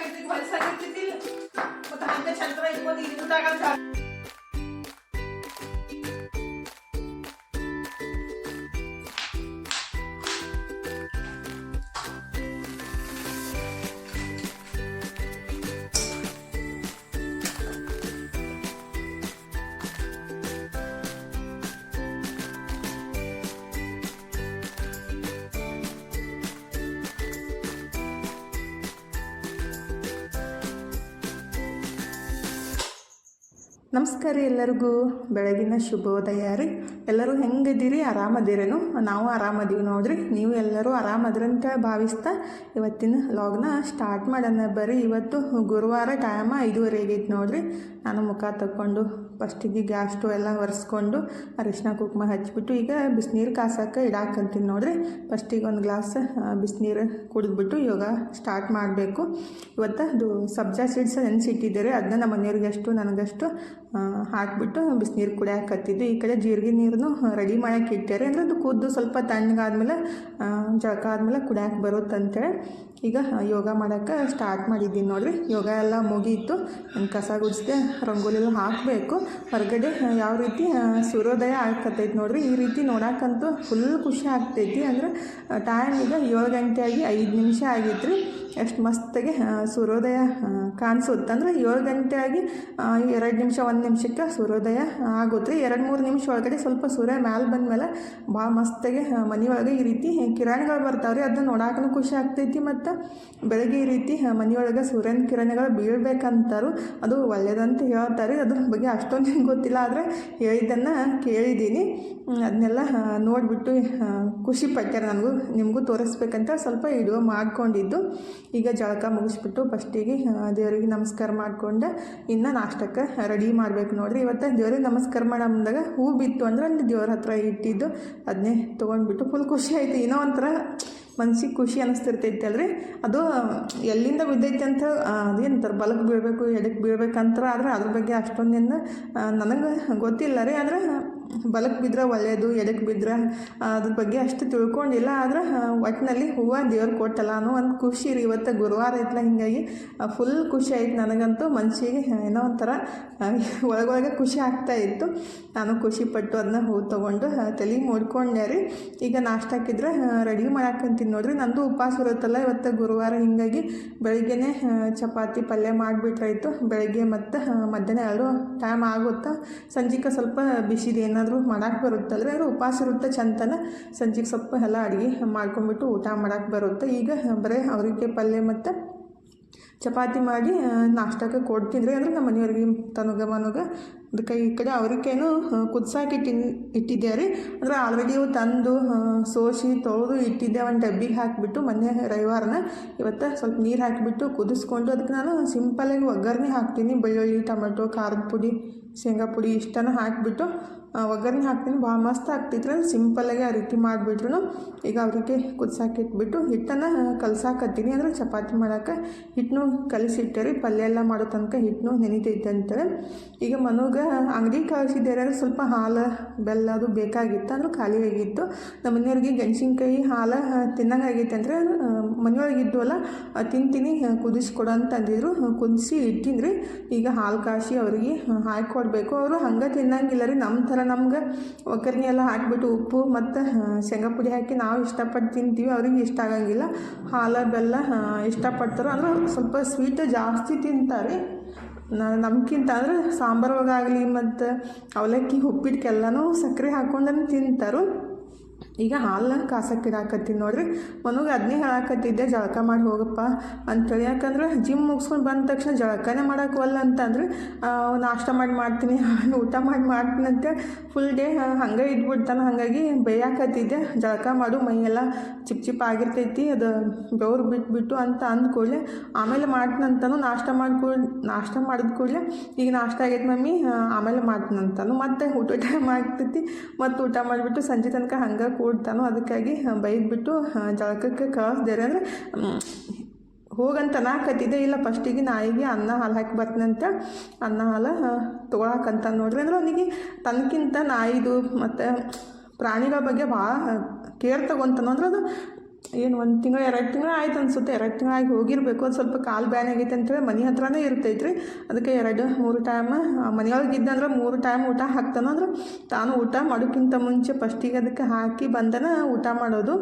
ಆಗಿರ್ತೈತಿ ಹೊಲಸಾಗಿರ್ತೈತಿ ಮತ್ತೆ ಹಂಗ ಚಂದ್ರ ಇಟ್ಕೊಂಡು ಇಲ್ಲಿ ಊಟ ನಮಸ್ಕಾರ ರೀ ಎಲ್ಲರಿಗೂ. ಬೆಳಗಿನ ಶುಭೋದಯ ರೀ. ಎಲ್ಲರೂ ಹೆಂಗಿದ್ದೀರಿ? ಆರಾಮದಿರೇನು? ನಾವು ಆರಾಮದೀವಿ ನೋಡ್ರಿ. ನೀವು ಎಲ್ಲರೂ ಆರಾಮದ್ರಂತ ಭಾವಿಸ್ತಾ ಇವತ್ತಿನ ಲಾಗ್ನ ಸ್ಟಾರ್ಟ್ ಮಾಡೋಣ. ಬರ್ರಿ ಇವತ್ತು ಗುರುವಾರ ಟೈಮ ಐದುವರೆಗೆ ನೋಡ್ರಿ. ನಾನು ಮುಖ ತಕ್ಕೊಂಡು ಫಸ್ಟಿಗೆ ಗ್ಯಾಸ್ ಸ್ಟವ್ ಎಲ್ಲ ಒರೆಸ್ಕೊಂಡು ಅರಿಶಿನ ಕುಂಕುಮ ಹಚ್ಚಿಬಿಟ್ಟು ಈಗ ಬಿಸಿನೀರು ಕಾಸಕ್ಕೆ ಇಡಾಕಂತೀನಿ ನೋಡ್ರಿ. ಫಸ್ಟಿಗೆ ಒಂದು ಗ್ಲಾಸ್ ಬಿಸಿನೀರು ಕುಡಿದ್ಬಿಟ್ಟು ಯೋಗ ಸ್ಟಾರ್ಟ್ ಮಾಡಬೇಕು. ಇವತ್ತು ಅದು ಸಬ್ಜಾ ಸೀಡ್ಸ್ ನೆನೆಸಿಟ್ಟಿದ್ದಾರೆ ಅದನ್ನ ನಮ್ಮ ಮನೆಯವ್ರಿಗೆ ಅಷ್ಟು, ನನಗಷ್ಟು ಹಾಕಿಬಿಟ್ಟು ಬಿಸಿನೀರು ಕುಡಿಯಾಕತ್ತಿದ್ದು ಈ ಕಡೆ ಜೀರಿಗೆ ನೀರನ್ನು ರೆಡಿ ಮಾಡೋಕೆ ಇಟ್ಟಾರೆ ಅಂದರೆ ಅದು ಕುದ್ದು ಸ್ವಲ್ಪ ತಣ್ಣಗಾದ್ಮೇಲೆ ಜಳಕ ಆದಮೇಲೆ ಕುಡಿಯಾಕೆ ಬರುತ್ತೆ ಅಂತೇಳಿ ಈಗ ಯೋಗ ಮಾಡೋಕ್ಕೆ ಸ್ಟಾರ್ಟ್ ಮಾಡಿದ್ದೀನಿ ನೋಡಿರಿ. ಯೋಗ ಎಲ್ಲ ಮುಗೀತು. ನಾನು ಕಸ ಗುಡಿಸ್ದೆ ರಂಗೋಲಿ ಹಾಕಬೇಕು. ಹೊರಗಡೆ ಯಾವ ರೀತಿ ಸೂರ್ಯೋದಯ ಆಗ್ಕತ್ತೈತಿ ನೋಡಿರಿ. ಈ ರೀತಿ ನೋಡೋಕ್ಕಂತೂ ಫುಲ್ ಖುಷಿ ಆಗ್ತೈತಿ. ಅಂದ್ರೆ ಟೈಮ್ ಈಗ ಏಳು ಗಂಟೆ ಆಗಿ ಐದು ನಿಮಿಷ ಆಗೈತೆ ರೀ ಎಷ್ಟು ಮಸ್ತಾಗಿ ಸೂರ್ಯೋದಯ ಕಾಣಿಸುತ್ತೆ. ಅಂದ್ರೆ ಏಳು ಗಂಟೆ ಆಗಿ ಎರಡು ನಿಮಿಷ, ಒಂದು ನಿಮಿಷಕ್ಕೆ ಸೂರ್ಯೋದಯ ಆಗುತ್ತೆ. ಎರಡು ಮೂರು ನಿಮಿಷ ಒಳಗಡೆ ಸ್ವಲ್ಪ ಸೂರ್ಯ ಮ್ಯಾಲೆ ಬಂದಮೇಲೆ ಭಾಳ ಮಸ್ತಾಗಿ ಮನೆಯೊಳಗೆ ಮನೆ ಒಳಗೆ ಈ ರೀತಿ ಕಿರಣಗಳು ರೀ. ಅದನ್ನ ನೋಡಕ್ಕೂ ಖುಷಿ ಆಗ್ತೈತಿ. ಮತ್ತು ಬೆಳಗ್ಗೆ ಈ ರೀತಿ ಮನೆಯೊಳಗೆ ಸೂರ್ಯನ ಕಿರಣಗಳು ಬೀಳ್ಬೇಕಂತಾರು. ಅದು ಒಳ್ಳೆಯದಂತ ಹೇಳ್ತಾರೆ ಅದ್ರ ಬಗ್ಗೆ ಅಷ್ಟೊಂದು ಗೊತ್ತಿಲ್ಲ. ಆದರೆ ಹೇಳಿದ್ದನ್ನು ಕೇಳಿದ್ದೀನಿ. ಅದನ್ನೆಲ್ಲ ನೋಡಿಬಿಟ್ಟು ಖುಷಿ ಪಟ್ಟಾರೆ ನನಗೂ, ನಿಮಗೂ ತೋರಿಸ್ಬೇಕಂತ ಸ್ವಲ್ಪ ವಿಡಿಯೋ ಮಾಡ್ಕೊಂಡಿದ್ದು. ಈಗ ಜಳಕ ಮುಗಿಸ್ಬಿಟ್ಟು ಫಸ್ಟಿಗೆ ದೇವರಿಗೆ ನಮಸ್ಕಾರ ಮಾಡಿಕೊಂಡು. ಇನ್ನು ನಾಷ್ಟಕ್ಕೆ ರೆಡಿ ಮಾಡಬೇಕು ನೋಡ್ರಿ. ಇವತ್ತು ದೇವ್ರಿಗೆ ನಮಸ್ಕಾರ ಮಾಡೋ ಬಂದಾಗ ಹೂ ಬಿತ್ತು ಅಂದ್ರೆ ಅಲ್ಲಿ ದೇವ್ರ ಹತ್ರ ಇಟ್ಟಿದ್ದು ಅದನ್ನೇ ತೊಗೊಂಡ್ಬಿಟ್ಟು ಫುಲ್ ಖುಷಿ ಆಯಿತು. ಏನೋ ಒಂಥರ ಮನ್ಸಿಗೆ ಖುಷಿ ಅನ್ನಿಸ್ತಿರ್ತೈತಿ ಅಲ್ರಿ. ಅದು ಎಲ್ಲಿಂದ ಬಿದ್ದೈತಿ ಅಂತ ಅದೇನಂತಾರೆ ಬಲಕ್ಕೆ ಬೀಳಬೇಕು ಎಡಕ್ಕೆ ಬೀಳ್ಬೇಕಂತ ಆದರೆ ಅದ್ರ ಬಗ್ಗೆ ಅಷ್ಟೊಂದೇನು ನನಗೆ ಗೊತ್ತಿಲ್ಲ ರೀ. ಆದ್ರೆ ಬಲಕ್ಕೆ ಬಿದ್ದರೆ ಒಳ್ಳೆಯದು ಎಡಕ್ಕೆ ಬಿದ್ದರೆ ಅದ್ರ ಬಗ್ಗೆ ಅಷ್ಟು ತಿಳ್ಕೊಂಡಿಲ್ಲ. ಆದ್ರೆ ಒಟ್ಟಿನಲ್ಲಿ ಹೂವು ದೇವ್ರು ಕೊಟ್ಟಲ್ಲ ಅನ್ನೋ ಒಂದು ಖುಷಿ ರೀ. ಇವತ್ತು ಗುರುವಾರ ಐತಲ್ಲ ಹಿಂಗಾಗಿ ಫುಲ್ ಖುಷಿ ಆಯ್ತು ನನಗಂತೂ. ಮನಸ್ಸಿಗೆ ಏನೋ ಒಂಥರ ಒಳಗೊಳಗೆ ಖುಷಿ ಆಗ್ತಾ ಇತ್ತು. ನಾನು ಖುಷಿಪಟ್ಟು ಅದನ್ನ ಹೂ ತೊಗೊಂಡು ತಲೆ ಮುಡ್ಕೊಂಡೆ ರೀ. ಈಗ ನಾಷ್ಟಾಕಿದ್ರೆ ರೆಡಿ ಮಾಡಾಕಂತೀನಿ ನೋಡ್ರಿ. ನಂದು ಉಪವಾಸ ಇರುತ್ತಲ್ಲ, ಇವತ್ತು ಗುರುವಾರ ಹಿಂಗಾಗಿ ಬೆಳಿಗ್ಗೆನೇ ಚಪಾತಿ ಪಲ್ಯ ಮಾಡಿಬಿಟ್ರಾಯ್ತು. ಬೆಳಗ್ಗೆ ಮತ್ತು ಮಧ್ಯಾಹ್ನ ಎರಡು ಟೈಮ್ ಆಗುತ್ತಾ. ಸಂಜೆಗೆ ಸ್ವಲ್ಪ ಬಿಸಿದು ಏನಾದರೂ ಮಾಡಕ್ಕೆ ಬರುತ್ತಲ್ರಿ ಅವ್ರು ಉಪವಾಸ ಇರುತ್ತೆ, ಚಂತನ ಸಂಜೆಗೆ ಸ್ವಲ್ಪ ಎಲ್ಲ ಅಡುಗೆ ಮಾಡ್ಕೊಂಬಿಟ್ಟು ಊಟ ಮಾಡಕ್ಕೆ ಬರುತ್ತೆ. ಈಗ ಬರೀ ಅವರಿಗೆ ಪಲ್ಯ ಮತ್ತು ಚಪಾತಿ ಮಾಡಿ ನಾಷ್ಟಕ್ಕೆ ಕೊಡ್ತಿದ್ರೆ ಅಂದರೆ ನಮ್ಮ ಮನೆಯವ್ರಿಗೆ ತನಗ ಮನಗ ಅದಕ್ಕೆ ಈ ಕಡೆ ಅವ್ರಿಗೇನು ಕುದ್ಸಾಕಿ ಇಟ್ಟಿನ್ ಇಟ್ಟಿದ್ದೆ ರೀ ಅಂದ್ರೆ ಆಲ್ರೆಡಿ ಇವು ತಂದು ಸೋಸಿ, ತೊಳೆದು ಇಟ್ಟಿದ್ದೆ ಒಂದು ಡಬ್ಬಿಗೆ ಹಾಕಿಬಿಟ್ಟು ಮೊನ್ನೆ ರವಿವಾರನ ಇವತ್ತು ಸ್ವಲ್ಪ ನೀರು ಹಾಕಿಬಿಟ್ಟು ಕುದಿಸ್ಕೊಂಡು ಅದಕ್ಕೆ ನಾನು ಸಿಂಪಲಾಗಿ ಒಗ್ಗರಣೆ ಹಾಕ್ತೀನಿ. ಬೆಳ್ಳುಳ್ಳಿ, ಟೊಮೆಟೊ, ಖಾರದ ಪುಡಿ, ಶೇಂಗಾ ಪುಡಿ ಇಷ್ಟನ್ನು ಹಾಕಿಬಿಟ್ಟು ಒಗ್ಗರಣೆ ಹಾಕ್ತೀನಿ. ಭಾಳ ಮಸ್ತ್ ಆಗ್ತಿತ್ತು ಸಿಂಪಲ್ಲಾಗಿ ಆ ರೀತಿ ಮಾಡಿಬಿಟ್ರು ಈಗ ಅವ್ರಿಗೆ ಕುದ್ಸಾಕಿ ಇಟ್ಬಿಟ್ಟು ಹಿಟ್ಟನ್ನು ಕಲ್ಸಾಕತ್ತೀನಿ. ಅಂದ್ರೆ ಚಪಾತಿ ಮಾಡೋಕೆ ಹಿಟ್ಟನ್ನು ಕಲಿಸಿಟ್ಟೆ ರೀ ಪಲ್ಯ ಎಲ್ಲ ಮಾಡೋ ತನಕ ಹಿಟ್ಟನ್ನು ನೆನಿತೈತೆ ಅಂತಾರೆ ಈಗ ಮನೋಗೆ ಅಂಗಡಿ ಕಳಿಸಿದ್ದಾರೆ ಸ್ವಲ್ಪ ಹಾಲು ಬೆಲ್ಲ ಅದು ಬೇಕಾಗಿತ್ತು. ಅಂದ್ರೆ ಖಾಲಿ ಆಗಿತ್ತು. ನಮ್ಮ ಮನೆಯವ್ರಿಗೆ ಗೆಣಸಿನ್ಕಾಯಿ ಹಾಲು ತಿನ್ನಂಗೆ ಆಗೈತೆ ಅಂದರೆ ಮನೆಯೊಳಗೆ ಇದ್ವಲ್ಲ ಆ, ತಿಂತೀನಿ ಕುದಿಸ್ಕೊಡು ಅಂತ ಅಂದಿದ್ರು. ಆ, ಕುದಿಸಿ ಇಟ್ಟಿನಿ ರೀ ಈಗ ಹಾಲು ಕಾಸಿ ಅವರಿಗೆ ಹಾಕಿ ಕೊಡಬೇಕು ಅವರು ಹಂಗೆ ತಿನ್ನಂಗಿಲ್ಲ ರೀ. ನಮ್ಮ ಥರ ನಮ್ಗೆ ಒಗ್ಗರಣೆ ಎಲ್ಲ ಹಾಕಿಬಿಟ್ಟು ಉಪ್ಪು ಮತ್ತು ಶೇಂಗಾ ಪುಡಿ ಹಾಕಿ ನಾವು ಇಷ್ಟಪಟ್ಟು ತಿಂತೀವಿ, ಅವ್ರಿಗೆ ಇಷ್ಟ ಆಗಂಗಿಲ್ಲ. ಹಾಲು, ಬೆಲ್ಲ ಇಷ್ಟಪಡ್ತಾರೋ. ಅಂದ್ರೆ ಸ್ವಲ್ಪ ಸ್ವೀಟ್ ಜಾಸ್ತಿ ತಿಂತಾರೆ. ನಮ್ಗಿಂತ ಅಂದ್ರೆ ಸಾಂಬಾರು ಒಳಗಾಗಲಿ ಮತ್ತು ಅವಲಕ್ಕಿ ಉಪ್ಪಿಟ್ಟಕ್ಕೆಲ್ಲನೂ ಸಕ್ಕರೆ ಹಾಕ್ಕೊಂಡು ತಿಂತಾರೆ. ಈಗ ಹಾಲನ್ನ ಕಾಸಕ್ಕೆ ಇಡಾಕತ್ತೀನಿ ನೋಡ್ರಿ. ಮನಗೆ ಅದನ್ನೇ ಹೇಳಾಕತ್ತಿದ್ದೆ, ಜಳಕ ಮಾಡಿ ಹೋಗಪ್ಪ ಅಂತೇಳಿ. ಯಾಕಂದ್ರೆ ಜಿಮ್ ಮುಗಿಸ್ಕೊಂಡು ಬಂದ ತಕ್ಷಣ ಜಳಕನೇ ಮಾಡಕ್ಕೆ ಒಲ್ಲ ಅಂತಂದ್ರೆ ನಾಷ್ಟ ಮಾಡಿ ಮಾಡ್ತೀನಿ, ಊಟ ಮಾಡಿ ಮಾಡ್ತೀನಿ ಅಂತೇಳಿ ಫುಲ್ ಡೇ ಹಂಗೆ ಇದ್ಬಿಡ್ತಾನೆ. ಹಾಗಾಗಿ ಬೇಯಾಕತ್ತಿದ್ದೆ. ಜಳಕ ಮಾಡು, ಮೈಯೆಲ್ಲ ಚಿಪ್ ಚಿಪ್ ಆಗಿರ್ತೈತಿ, ಅದು ಬೆವ್ರು ಬಿಟ್ಬಿಟ್ಟು ಅಂತ ಅಂದ್ಕೊಳ್ಳೆ ಆಮೇಲೆ ಮಾಡ್ತೀನಂತಾನು ನಾಷ್ಟ ಮಾಡಿ ನಾಷ್ಟ ಮಾಡಿದ ಕೂಡಲೇ ಈಗ ನಾಷ್ಟ ಆಗೈತೆ ಮಮ್ಮಿ ಆಮೇಲೆ ಮಾಡ್ತೀನಂತಾನು ಮತ್ತೆ ಊಟ ಟೈಮ್ ಆಗ್ತೈತಿ. ಮತ್ತು ಊಟ ಮಾಡಿಬಿಟ್ಟು ಸಂಜೆ ತನಕ ಹಂಗೆ ಕೂಡ್ತಾನು ಅದಕ್ಕಾಗಿ ಬೈದ್ಬಿಟ್ಟು ಜಳಕಕ್ಕೆ ಕಳಿಸ್ದೇರೆ ಅಂದರೆ ಹೋಗಂತ ನಾಕತ್ತಿದ್ದೆ ಇಲ್ಲ ಫಸ್ಟಿಗೆ ನಾಯಿಗೆ ಅನ್ನ ಹಾಲು ಹಾಕಿ ಬರ್ತೀನಂತ ಅನ್ನ ಹಾಲು ತೊಗೊಳಕಂತ ನೋಡ್ರಿ. ಅಂದ್ರೆ ಅವನಿಗೆ ತನಗಿಂತ ನಾಯಿದು ಮತ್ತು ಪ್ರಾಣಿಗಳ ಬಗ್ಗೆ ಭಾಳ ಕೇರ್ ತಗೊತಾನೋ ಅಂದ್ರೆ ಅದು ಏನು ಒಂದು ತಿಂಗಳು, ಎರಡು ತಿಂಗಳು ಆಯ್ತು ಅನ್ಸುತ್ತೆ. ಎರಡು ತಿಂಗಳಾಗಿ ಹೋಗಿರಬೇಕು. ಅದು ಸ್ವಲ್ಪ ಕಾಲು ಬ್ಯಾನ್ ಆಗೈತೆ ಅಂತೇಳಿ ಮನೆ ಹತ್ರನೇ ಇರ್ತೈತ್ರಿ. ಅದಕ್ಕೆ ಎರಡು, ಮೂರು ಟೈಮ್ ಮನೆಯೊಳಗೆ ಇದ್ದಂದ್ರೆ ಮೂರು ಟೈಮ್ ಊಟ ಹಾಕ್ತಾನಂದ್ರೆ ತಾನು ಊಟ ಮಾಡೋಕ್ಕಿಂತ ಮುಂಚೆ ಫಸ್ಟಿಗೆ ಅದಕ್ಕೆ ಹಾಕಿ ಬಂದನ ಊಟ ಮಾಡೋದು.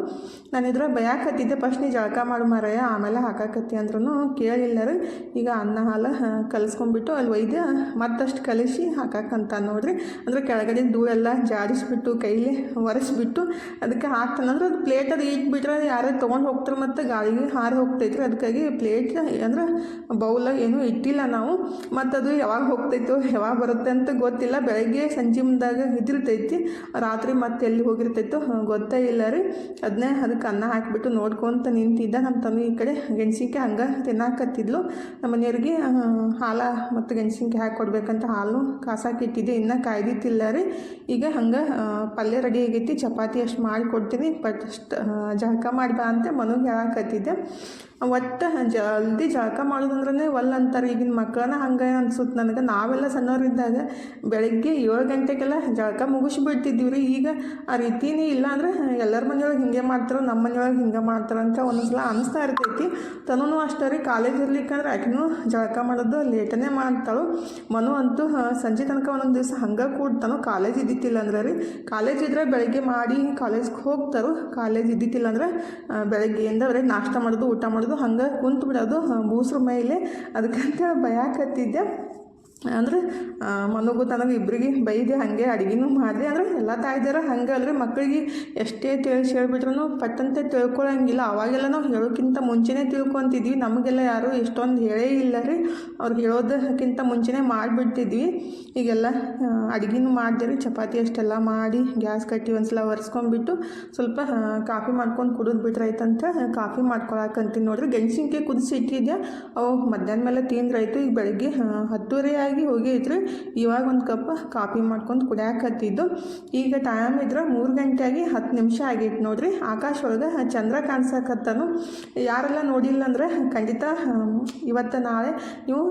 ನಾನು ಇದ್ರ ಬಯಾಕತ್ತಿದ್ದೆ. ಫಸ್ಟ್ ನೀ ಜಳಕ ಮಾಡು ಮಾರಯ್ಯ ಆಮೇಲೆ ಹಾಕಾಕತ್ತಿ ಅಂದ್ರೂ ಕೇಳಿಲ್ಲ ರೀ. ಈಗ ಅನ್ನ ಹಾಲು ಕಲಿಸ್ಕೊಂಡ್ಬಿಟ್ಟು ಅಲ್ಲಿ ಒಯ್ದು, ಮತ್ತಷ್ಟು ಕಲಿಸಿ ಹಾಕಾಕಂತ ನೋಡ್ರಿ. ಅಂದ್ರೆ ಕೆಳಗಡೆ ಧೂಳೆಲ್ಲ ಜಾಡಿಸ್ಬಿಟ್ಟು ಕೈಲಿ ಒರೆಸ್ಬಿಟ್ಟು ಅದಕ್ಕೆ ಹಾಕ್ತಾನಂದ್ರೆ ಅದು ಪ್ಲೇಟ್ ಅದು ಇಟ್ಬಿಟ್ರೆ ಯಾರೇ ತೊಗೊಂಡು ಹೋಗ್ತಾರೆ ಮತ್ತು ಗಾಳಿಗೆ ಹಾರಿ ಹೋಗ್ತೈತ್ರಿ. ಅದಕ್ಕಾಗಿ ಪ್ಲೇಟ್ ಅಂದ್ರೆ ಬೌಲ ಏನೂ ಇಟ್ಟಿಲ್ಲ ನಾವು. ಮತ್ತು ಅದು ಯಾವಾಗ ಹೋಗ್ತೈತೋ ಯಾವಾಗ ಬರುತ್ತೆ ಅಂತ ಗೊತ್ತಿಲ್ಲ. ಬೆಳಗ್ಗೆ ಸಂಜೆ ಮುಂದಾಗ ಇದಿರ್ತೈತಿ. ರಾತ್ರಿ ಮತ್ತೆ ಎಲ್ಲಿ ಹೋಗಿರ್ತೈತೋ ಗೊತ್ತೇ ಇಲ್ಲ ರೀ. ಅದನ್ನೇ ಅದಕ್ಕೆ ಅನ್ನ ಹಾಕಿಬಿಟ್ಟು ನೋಡ್ಕೊಂತ ನಿಂತಿದ್ದ ನಮ್ಮ ತಮ್ಮಿ ಈ ಕಡೆ. ಗೆಣಸಿನ್ಕಾಯಿ ಹಂಗೆ ತಿನ್ನಾಕತ್ತಿದ್ಲು. ನಮ್ಮ ಮನೆಯವ್ರಿಗೆ ಹಾಲ ಮತ್ತು ಗೆಣಸಿನ್ಕಾಯಿ ಹಾಕಿ ಕೊಡ್ಬೇಕಂತ ಹಾಲು ಕಾಸಾಕಿಟ್ಟಿದ್ದೆ ಇನ್ನೂ ಕಾಯ್ದಿತ್ತಿಲ್ಲ ರೀ. ಈಗ ಹಂಗೆ ಪಲ್ಯ ರೆಡಿ ಆಗೈತಿ. ಚಪಾತಿ ಅಷ್ಟು ಮಾಡಿ ಕೊಡ್ತೀನಿ. ಬಟ್ ಅಷ್ಟು ಜಳಕ ಮಾಡಿ ಬಾ ಅಂತ ಮನುಗೆ ಹೇಳಕತ್ತಿದ್ದೆ ಒಟ್ಟು ಜಲ್ದಿ ಜಳಕ ಮಾಡೋದಂದ್ರೆ ಒಲ್ಲ ಅಂತಾರೆ ಈಗಿನ ಮಕ್ಕಳನ್ನ ಹಂಗೆ ಅನ್ಸುತ್ತೆ ನನಗೆ. ನಾವೆಲ್ಲ ಸಣ್ಣವರಿದ್ದಾಗ ಬೆಳಗ್ಗೆ ಏಳು ಗಂಟೆಗೆಲ್ಲ ಜಳಕ ಮುಗಿಸ್ಬಿಡ್ತಿದ್ದೀವಿ ರೀ ಈಗ ಆ ರೀತಿನೇ ಇಲ್ಲ ಅಂದರೆ ಎಲ್ಲರ ಮನೆಯೊಳಗೆ ಹಿಂಗೆ ಮಾಡ್ತಾರೋ ನಮ್ಮ ಮನೆಯೊಳಗೆ ಹಿಂಗೆ ಮಾಡ್ತಾರೆ ಅಂತ ಒಂದೊಂದ್ಸಲ ಅನಿಸ್ತಾ ಇರ್ತೈತಿ. ತನೂ ಅಷ್ಟೇ ರೀ, ಕಾಲೇಜ್ ಇರ್ಲಿಕ್ಕಂದ್ರೆ ಆಕಿನೂ ಜಳಕ ಮಾಡೋದು ಲೇಟನೇ ಮಾಡ್ತಾಳು. ಮನು ಅಂತೂ ಸಂಜೆ ತನಕ ಒಂದೊಂದು ದಿವಸ ಹಂಗೆ ಕೂಡ್ತಾನು. ಕಾಲೇಜ್ ಇದ್ದಿತ್ತಿಲ್ಲ ಅಂದ್ರೆ ರೀ. ಕಾಲೇಜ್ ಇದ್ರೆ ಬೆಳಗ್ಗೆ ಮಾಡಿ ಕಾಲೇಜ್ಗೆ ಹೋಗ್ತಾರೋ. ಕಾಲೇಜ್ ಇದ್ದಿತ್ತಿಲ್ಲ ಅಂದ್ರೆ ಬೆಳಗ್ಗೆಯಿಂದ ಬರೀ ನಾಷ್ಟ ಮಾಡೋದು ಊಟ ಮಾಡೋದು ಹಂಗೆ ಕುಂತು ಬಿಡೋದು ಬೂಸ್ರ ಮೇಲೆ ಅದಕ್ಕಂತ ಭಯಾಕತ್ತಿದ್ದೆ ಅಂದ್ರೆ ಮನಗೂ ತನಗೆ ಇಬ್ಬರಿಗೆ ಬೈದೆ ಹಾಗೆ ಅಡುಗೆನೂ ಮಾಡಿದೆ. ಅಂದರೆ ಎಲ್ಲ ತಾಯ್ದಾರ ಹಾಗೆ ಅಲ್ರಿ. ಮಕ್ಕಳಿಗೆ ಎಷ್ಟೇ ತಿಳಿಸಿ ಹೇಳ್ಬಿಟ್ರು ಪಟ್ಟಂತೆ ತಿಳ್ಕೊಳ್ಳೋಂಗಿಲ್ಲ ಅವಾಗೆಲ್ಲ ನಾವು ಹೇಳೋಕ್ಕಿಂತ ಮುಂಚೆನೇ ತಿಳ್ಕೊತಿದ್ವಿ. ನಮಗೆಲ್ಲ ಯಾರೂ ಎಷ್ಟೊಂದು ಹೇಳೇ ಇಲ್ಲ ರೀ. ಅವ್ರು ಹೇಳೋದಕ್ಕಿಂತ ಮುಂಚೆನೇ ಮಾಡಿಬಿಡ್ತಿದ್ವಿ. ಈಗೆಲ್ಲ ಅಡುಗೆನೂ ಮಾಡಿದೆ ರೀ. ಚಪಾತಿ ಅಷ್ಟೆಲ್ಲ ಮಾಡಿ ಗ್ಯಾಸ್ ಕಟ್ಟಿ ಒಂದ್ಸಲ ಒರೆಸ್ಕೊಂಡ್ಬಿಟ್ಟು ಸ್ವಲ್ಪ ಕಾಫಿ ಮಾಡ್ಕೊಂಡು ಕುಡಿದು ಬಿಟ್ರಾಯ್ತಂತ ಕಾಫಿ ಮಾಡ್ಕೊಳಕಂತೀನಿ ನೋಡ್ರಿ. ಗೆಣಸಿನ್ಕಾಯಿ ಕುದಿಸಿ ಇಟ್ಟಿದ್ದೆ ಅವು ಮಧ್ಯಾಹ್ನ ಮೇಲೆ ತಿಂದ್ರಾಯ್ತು. ಈಗ ಬೆಳಗ್ಗೆ ಹತ್ತುವರೆ ಆಗಿ ಹೋಗಿದ್ರೆ ಇವಾಗ ಒಂದು ಕಪ್ ಕಾಫಿ ಮಾಡ್ಕೊಂಡು ಕುಡಿಯಾಕತ್ತಿದ್ದು ಈಗ ಟೈಮ್ ಇದ್ರೆ ಮೂರು ಗಂಟೆ ಆಗಿ ಹತ್ತು ನಿಮಿಷ ಆಗೈತೆ ನೋಡ್ರಿ. ಆಕಾಶ ಒಳಗೆ ಚಂದ್ರ ಕಾಣಿಸಕತ್ತನು. ಯಾರೆಲ್ಲ ನೋಡಿಲ್ಲ ಅಂದ್ರೆ ಖಂಡಿತ ಇವತ್ತು ನಾಳೆ ನೀವು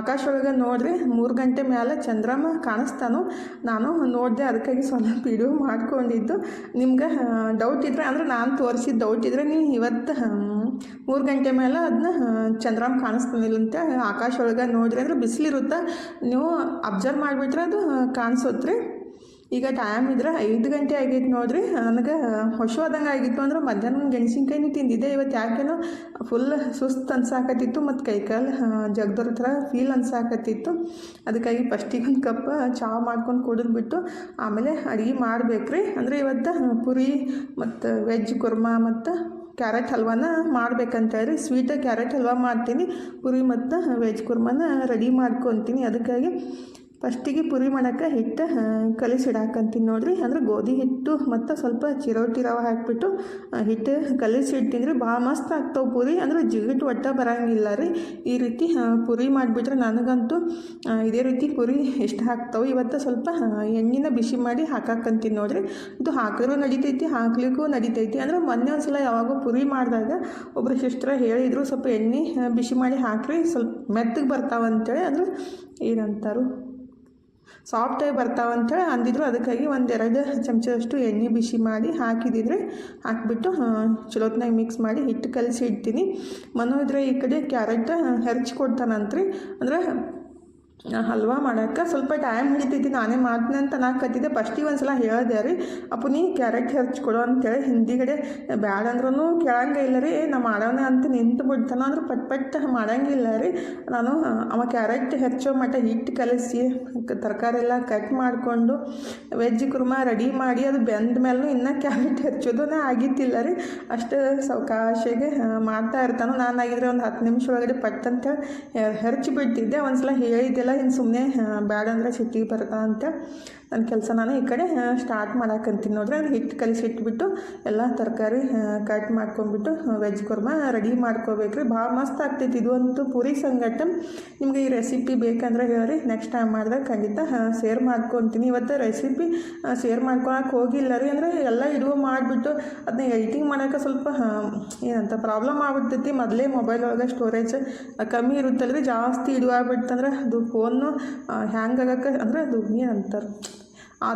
ಆಕಾಶ ಒಳಗೆ ನೋಡ್ರಿ. ಮೂರು ಗಂಟೆ ಮೇಲೆ ಚಂದ್ರಮ್ಮ ಕಾಣಿಸ್ತಾನು. ನಾನು ನೋಡಿದೆ ಅದಕ್ಕಾಗಿ ಸ್ವಲ್ಪ ವಿಡಿಯೋ ಮಾಡ್ಕೊಂಡಿದ್ದು. ನಿಮ್ಗೆ ಡೌಟ್ ಇದ್ರೆ, ಅಂದ್ರೆ ನಾನು ತೋರಿಸಿದ ಡೌಟ್ ಇದ್ರೆ ನೀವು ಇವತ್ತು ಮೂರು ಗಂಟೆ ಮೇಲೆ ಅದನ್ನ ಚಂದ್ರಮ ಕಾಣಿಸ್ತಾನಿಲ್ಲ ಅಂತ ಆಕಾಶ ಒಳಗೆ ನೋಡಿದ್ರೆ ಅಂದ್ರೆ ಬಿಸಿಲಿರುತ್ತೆ. ನೀವು ಅಬ್ಸರ್ವ್ ಮಾಡಿಬಿಟ್ರೆ ಅದು ಕಾಣಿಸುತ್ತೆ ರೀ. ಈಗ ಟೈಮ್ ಇದ್ರೆ ಐದು ಗಂಟೆ ಆಗೈತೆ ನೋಡ್ರಿ. ನನಗೆ ಹೊಶವಾದಂಗೆ ಆಗಿತ್ತು ಅಂದ್ರೆ ಮಧ್ಯಾಹ್ನ ಗೆಣಸಿನಕಾಯಿನೂ ತಿಂದಿದ್ದೆ. ಇವತ್ತು ಯಾಕೇನೋ ಫುಲ್ ಸುಸ್ತು ಅನ್ಸಾಕತ್ತಿತ್ತು ಮತ್ತು ಕೈಕಾಲು ಜಗದವ್ರ ಥರ ಫೀಲ್ ಅನ್ಸಾಕತ್ತಿತ್ತು. ಅದಕ್ಕಾಗಿ ಫಸ್ಟಿಗೆ ಒಂದು ಕಪ್ ಚಹಾ ಮಾಡ್ಕೊಂಡು ಕುಡಿದ್ಬಿಟ್ಟು ಆಮೇಲೆ ಅಡುಗೆ ಮಾಡ್ಬೇಕ್ರಿ. ಅಂದರೆ ಇವತ್ತು ಪುರಿ ಮತ್ತು ವೆಜ್ ಕುರ್ಮಾ ಮತ್ತು ಕ್ಯಾರೆಟ್ ಹಲ್ವಾನ ಮಾಡ್ಬೇಕಂತ ಹೇಳಿ ಸ್ವೀಟ್ ಕ್ಯಾರೆಟ್ ಹಲ್ವಾ ಮಾಡ್ತೀನಿ. ಪುರಿ ಮತ್ತು ವೆಜ್ ಕುರ್ಮಾನ ರೆಡಿ ಮಾಡ್ಕೊತೀನಿ. ಅದಕ್ಕಾಗಿ ಫಸ್ಟಿಗೆ ಪುರಿ ಮಾಡೋಕ್ಕೆ ಹಿಟ್ಟು ಕಲಿಸಿಡಾಕಂತೀನಿ ನೋಡ್ರಿ. ಅಂದ್ರೆ ಗೋಧಿ ಹಿಟ್ಟು ಮತ್ತು ಸ್ವಲ್ಪ ಚಿರೋಟಿ ರವೆ ಹಾಕಿಬಿಟ್ಟು ಹಿಟ್ಟು ಕಲಿಸಿ ರೀ ಭಾಳ ಮಸ್ತ್ ಆಗ್ತಾವೆ ಪುರಿ. ಅಂದ್ರೆ ಜಿಗಿಟ್ ಒಟ್ಟ ಬರಂಗಿಲ್ಲ ರೀ. ಈ ರೀತಿ ಪುರಿ ಮಾಡಿಬಿಟ್ರೆ ನನಗಂತೂ ಇದೇ ರೀತಿ ಪುರಿ ಎಷ್ಟು ಹಾಕ್ತಾವೆ ಇವತ್ತು ಸ್ವಲ್ಪ ಎಣ್ಣೆನ ಬಿಸಿ ಮಾಡಿ ಹಾಕಾಕಂತೀನಿ ನೋಡ್ರಿ. ಇದು ಹಾಕಿದ್ರು ನಡಿತೈತಿ, ಹಾಕ್ಲಿಕ್ಕೂ ನಡಿತೈತಿ. ಅಂದ್ರೆ ಮೊನ್ನೆ ಒಂದ್ಸಲ ಯಾವಾಗೋ ಪುರಿ ಮಾಡಿದಾಗ ಒಬ್ಬರು ಸಿಸ್ಟ್ರ ಹೇಳಿದರು, ಸ್ವಲ್ಪ ಎಣ್ಣೆ ಬಿಸಿ ಮಾಡಿ ಹಾಕ್ರಿ, ಸ್ವಲ್ಪ ಮೆತ್ತಗೆ ಬರ್ತಾವಂತೇಳಿ. ಅಂದರೆ ಏನಂತಾರು? ಸಾಫ್ಟಾಗಿ ಬರ್ತಾವಂಥೇಳಿ ಅಂದಿದ್ರು. ಅದಕ್ಕಾಗಿ ಒಂದೆರಡು ಚಮಚದಷ್ಟು ಎಣ್ಣೆ ಬಿಸಿ ಮಾಡಿ ಹಾಕಿದಿದ್ರೆ ಹಾಕಿಬಿಟ್ಟು ಚಲೋತ್ನಾಗ ಮಿಕ್ಸ್ ಮಾಡಿ ಹಿಟ್ಟು ಕಲಸಿ ಇಡ್ತೀನಿ. ಮನೋ ಇದ್ರೆ ಈ ಕಡೆ ಕ್ಯಾರೆಟ್ ಹೆರ್ಚಿ ಕೊಡ್ತಾನಂತ್ರಿ. ಅಂದ್ರೆ ಹಲ್ವಾ ಮಾಡೋಕ್ಕೆ ಸ್ವಲ್ಪ ಟೈಮ್ ಹಿಡಿತೈತಿ, ನಾನೇ ಮಾಡ್ತೀನಿ ಅಂತ ನಾಕತ್ತಿದ್ದೆ ಫಸ್ಟಿಗೆ ಒಂದು ಸಲ ಹೇಳಿದೆ ರೀ, ಅಪ್ಪು, ನೀ ಕ್ಯಾರೆಟ್ ಹೆಚ್ಚಿಕೊಡು ಅಂತೇಳಿ ಹಿಂದಿಗಡೆ, ಬ್ಯಾಡ ಅಂದ್ರೂ ಕೇಳಂಗೆ ಇಲ್ಲ ರೀ, ನಾ ಮಾಡೋಣ ಅಂತ ನಿಂತು ಬಿಡ್ತಾನ ಅಂದ್ರೆ ಪಟ್ ಪಟ್ ಮಾಡಂಗಿಲ್ಲ ರೀ. ನಾನು ಅವ ಕ್ಯಾರೆಟ್ ಹೆಚ್ಚೋ ಮಟ್ಟ ಹಿಟ್ಟು ಕಲಸಿ, ತರಕಾರಿ ಎಲ್ಲ ಕಟ್ ಮಾಡಿಕೊಂಡು ವೆಜ್ ಕುರ್ಮ ರೆಡಿ ಮಾಡಿ, ಅದು ಬೆಂದ ಮೇಲೂ ಇನ್ನೂ ಕ್ಯಾರೆಟ್ ಹೆಚ್ಚೋದನ್ನ ಆಗಿತ್ತಿಲ್ಲ ರೀ. ಅಷ್ಟು ಸಾವಕಾಶಿಗೆ ಮಾಡ್ತಾ ಮಾಡ್ತಾ ನಾನು ಆಗಿದ್ರೆ ಒಂದು ಹತ್ತು ನಿಮಿಷ ಒಳಗಡೆ ಪಟ್ ಅಂತ ಹೆರ್ಚಿ ಬಿಡ್ತಿದ್ದೆ. ಒಂದು ಸಲ ಹೇಳಿದ್ದೆಲ್ಲ ಏನು ಸುಮ್ಮನೆ ಬ್ಯಾಡ ಅಂದ್ರೆ ಸಿಟ್ಟಿಗೆ ಬರ್ತಾ ಅಂತ. ನನ್ನ ಕೆಲಸ ನಾನು ಈ ಕಡೆ ಸ್ಟಾರ್ಟ್ ಮಾಡಾಕಂತೀನಿ. ನೋಡ್ರಿ ಹಿಟ್ಟು ಕಲಿಸಿ ಇಟ್ಬಿಟ್ಟು ಎಲ್ಲ ತರಕಾರಿ ಕಟ್ ಮಾಡ್ಕೊಂಡ್ಬಿಟ್ಟು ವೆಜ್ ಕುರ್ಮಾ ರೆಡಿ ಮಾಡ್ಕೋಬೇಕ್ರಿ. ಭಾಳ ಮಸ್ತ್ ಆಗ್ತೈತಿ. ಇದು ಅಂತೂ ಪೂರಿ ಸಂಗಟ ನಿಮ್ಗೆ ಈ ರೆಸಿಪಿ ಬೇಕಂದ್ರೆ ಹೇಳ್ರಿ. ನೆಕ್ಸ್ಟ್ ಟೈಮ್ ಮಾಡಿದ್ರೆ ಖಂಡಿತ ಶೇರ್ ಮಾಡ್ಕೊತೀನಿ. ಇವತ್ತು ರೆಸಿಪಿ ಶೇರ್ ಮಾಡ್ಕೊಳಕ್ಕೆ ಹೋಗಿಲ್ಲ ರೀ. ಅಂದರೆ ಎಲ್ಲ ಇಡುವ ಮಾಡಿಬಿಟ್ಟು ಅದನ್ನ ಎಡಿಟಿಂಗ್ ಮಾಡೋಕೆ ಸ್ವಲ್ಪ ಏನಂತ ಪ್ರಾಬ್ಲಮ್ ಆಗ್ಬಿಡ್ತೈತಿ. ಮೊದಲೇ ಮೊಬೈಲ್ ಒಳಗೆ ಸ್ಟೋರೇಜ್ ಕಮ್ಮಿ ಇರುತ್ತಲ್ಲ ರೀ ಜಾಸ್ತಿ ಇಡುವಾಗ್ಬಿಡ್ತಂದ್ರೆ ಅದು ಫೋನು ಹ್ಯಾಂಗ್ ಆಗಕ್ಕೆ ಅಂದ್ರೆ ಅದು ಏನಂತಾರೆ?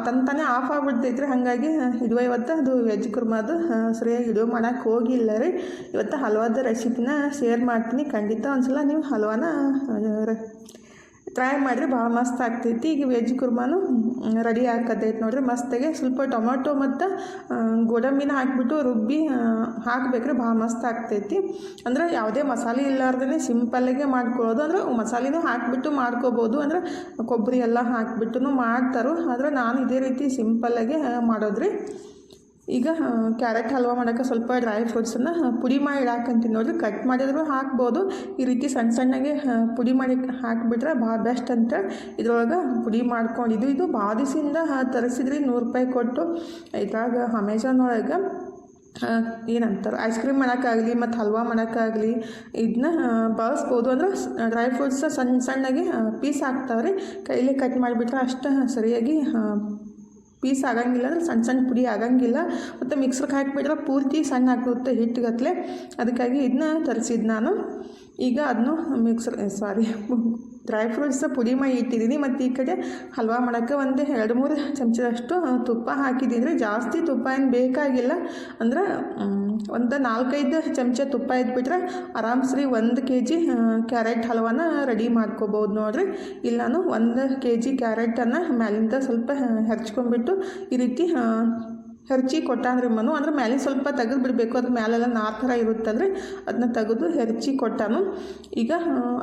ತಂತಾನೆ ಆಫ್ ಆಗಿಬಿಡ್ತೈತ್ರಿ ಹಾಗಾಗಿ ಇಡುವ ಇವತ್ತು ಅದು ವೆಜ್ ಕುರ್ಮ ಅದು ಸರಿಯಾಗಿ ವಿಡಿಯೋ ಮಾಡೋಕ್ಕೆ ಹೋಗಿಲ್ಲ ರೀ. ಇವತ್ತು ಹಲ್ವಾದ ರೆಸಿಪಿನ ಶೇರ್ ಮಾಡ್ತೀನಿ. ಖಂಡಿತ ಒಂದ್ಸಲ ನೀವು ಹಲ್ವಾನ ಟ್ರೈ ಮಾಡಿದ್ರೆ ಭಾಳ ಮಸ್ತ್ ಆಗ್ತೈತಿ. ಈಗ ವೆಜ್ ಕುರ್ಮಾನು ರೆಡಿ ಹಾಕೋದೈತೆ ನೋಡಿರಿ. ಮಸ್ತಾಗೆ ಸ್ವಲ್ಪ ಟೊಮೊಟೊ ಮತ್ತು ಗೋಡಂಬಿನ ಹಾಕಿಬಿಟ್ಟು ರುಬ್ಬಿ ಹಾಕಬೇಕ್ರೆ ಭಾಳ ಮಸ್ತ್ ಆಗ್ತೈತಿ. ಅಂದ್ರೆ ಯಾವುದೇ ಮಸಾಲೆ ಇಲ್ಲಾರ್ದೇ ಸಿಂಪಲ್ಲಾಗೆ ಮಾಡ್ಕೊಳ್ಳೋದು. ಅಂದ್ರೆ ಮಸಾಲೆನೂ ಹಾಕಿಬಿಟ್ಟು ಮಾಡ್ಕೋಬೋದು. ಅಂದ್ರೆ ಕೊಬ್ಬರಿ ಎಲ್ಲ ಹಾಕಿಬಿಟ್ಟು ಮಾಡ್ತಾರೋ. ಆದ್ರೆ ನಾನು ಇದೇ ರೀತಿ ಸಿಂಪಲ್ಲಾಗೆ ಮಾಡೋದ್ರಿ. ಈಗ ಕ್ಯಾರೆಟ್ ಹಲ್ವಾ ಮಾಡೋಕ್ಕೆ ಸ್ವಲ್ಪ ಡ್ರೈ ಫ್ರೂಟ್ಸನ್ನು ಪುಡಿ ಮಾಡಿ ಇಡಾಕಂತೀನಿ. ನೋಡ್ರಿ ಕಟ್ ಮಾಡಿದ್ರು ಹಾಕ್ಬೋದು. ಈ ರೀತಿ ಸಣ್ಣ ಸಣ್ಣಗೆ ಪುಡಿ ಮಾಡಿ ಹಾಕಿಬಿಟ್ರೆ ಭಾಳ ಬೆಸ್ಟ್ ಅಂತ ಇದ್ರೊಳಗೆ ಪುಡಿ ಮಾಡ್ಕೊಂಡಿದ್ದು ಇದು ಭಾಳ ದಿವಸದಿಂದ ತರಿಸಿದ್ರಿ ನೂರು ರೂಪಾಯಿ ಕೊಟ್ಟು, ಇದ್ರಾಗ ಅಮೆಝಾನ್ ಒಳಗೆ ಏನಂತಾರೆ ಐಸ್ ಕ್ರೀಮ್ ಮಾಡೋಕ್ಕಾಗಲಿ, ಮತ್ತು ಹಲ್ವಾ ಮಾಡೋಕ್ಕಾಗಲಿ ಇದನ್ನ ಬಳಸ್ಬೋದು. ಅಂದ್ರೆ ಡ್ರೈ ಫ್ರೂಟ್ಸ್ ಸಣ್ಣ ಸಣ್ಣಗೆ ಪೀಸ್ ಹಾಕ್ತಾವ್ರಿ. ಕೈಲಿ ಕಟ್ ಮಾಡಿಬಿಟ್ರೆ ಅಷ್ಟು ಸರಿಯಾಗಿ ಪೀಸ್ ಆಗಂಗಿಲ್ಲ ಅಂದ್ರೆ ಸಣ್ಣ ಸಣ್ಣ ಪುಡಿ ಆಗಂಗಿಲ್ಲ. ಮತ್ತು ಮಿಕ್ಸರ್ಗೆ ಹಾಕಿಬಿಟ್ರೆ ಪೂರ್ತಿ ಸಣ್ಣ ಹಾಕುತ್ತೆ ಹಿಟ್ಟುಗತ್ತಲೆ ಅದಕ್ಕಾಗಿ ಇದನ್ನ ತರಿಸಿದ್ದು ನಾನು. ಈಗ ಅದನ್ನು ಮಿಕ್ಸರ್ ಸಾರಿ ಡ್ರೈ ಫ್ರೂಟ್ಸ್ ಪುಡಿ ಮಾಡಿ ಇಟ್ಟಿದ್ದೀನಿ. ಮತ್ತು ಈ ಕಡೆ ಹಲ್ವಾ ಮಾಡೋಕ್ಕೆ ಒಂದು ಎರಡು ಮೂರು ಚಮಚದಷ್ಟು ತುಪ್ಪ ಹಾಕಿದ್ದೀನಿ. ಜಾಸ್ತಿ ತುಪ್ಪ ಏನು ಬೇಕಾಗಿಲ್ಲ. ಅಂದ್ರೆ ಒಂದು ನಾಲ್ಕೈದು ಚಮಚ ತುಪ್ಪ ಇದ್ಬಿಟ್ರೆ ಆರಾಮ್ಸ್ರಿ ಒಂದು ಕೆ ಜಿ ಕ್ಯಾರೆಟ್ ಹಲ್ವಾನ ರೆಡಿ ಮಾಡ್ಕೋಬೋದು ನೋಡಿರಿ. ಇಲ್ಲಿ ನಾನು ಒಂದು ಕೆ ಜಿ ಕ್ಯಾರೆಟನ್ನು ಮ್ಯಾಲಿಂದ ಸ್ವಲ್ಪ ಹೆಚ್ಕೊಂಬಿಟ್ಟು ಈ ರೀತಿ ಹೆರ್ಚಿ ಕೊಟ್ಟಾನ್ರಿ ಮನು, ಅಂದ್ರೆ ಮೇಲೆ ಸ್ವಲ್ಪ ತೆಗೆದು ಬಿಡಬೇಕು. ಅದ್ರ ಮೇಲೆಲ್ಲ ನಾರು ಥರ ಇರುತ್ತಲ್ರಿ. ಅದನ್ನ ತೆಗೆದು ಹೆರ್ಚಿ ಕೊಟ್ಟಾನು. ಈಗ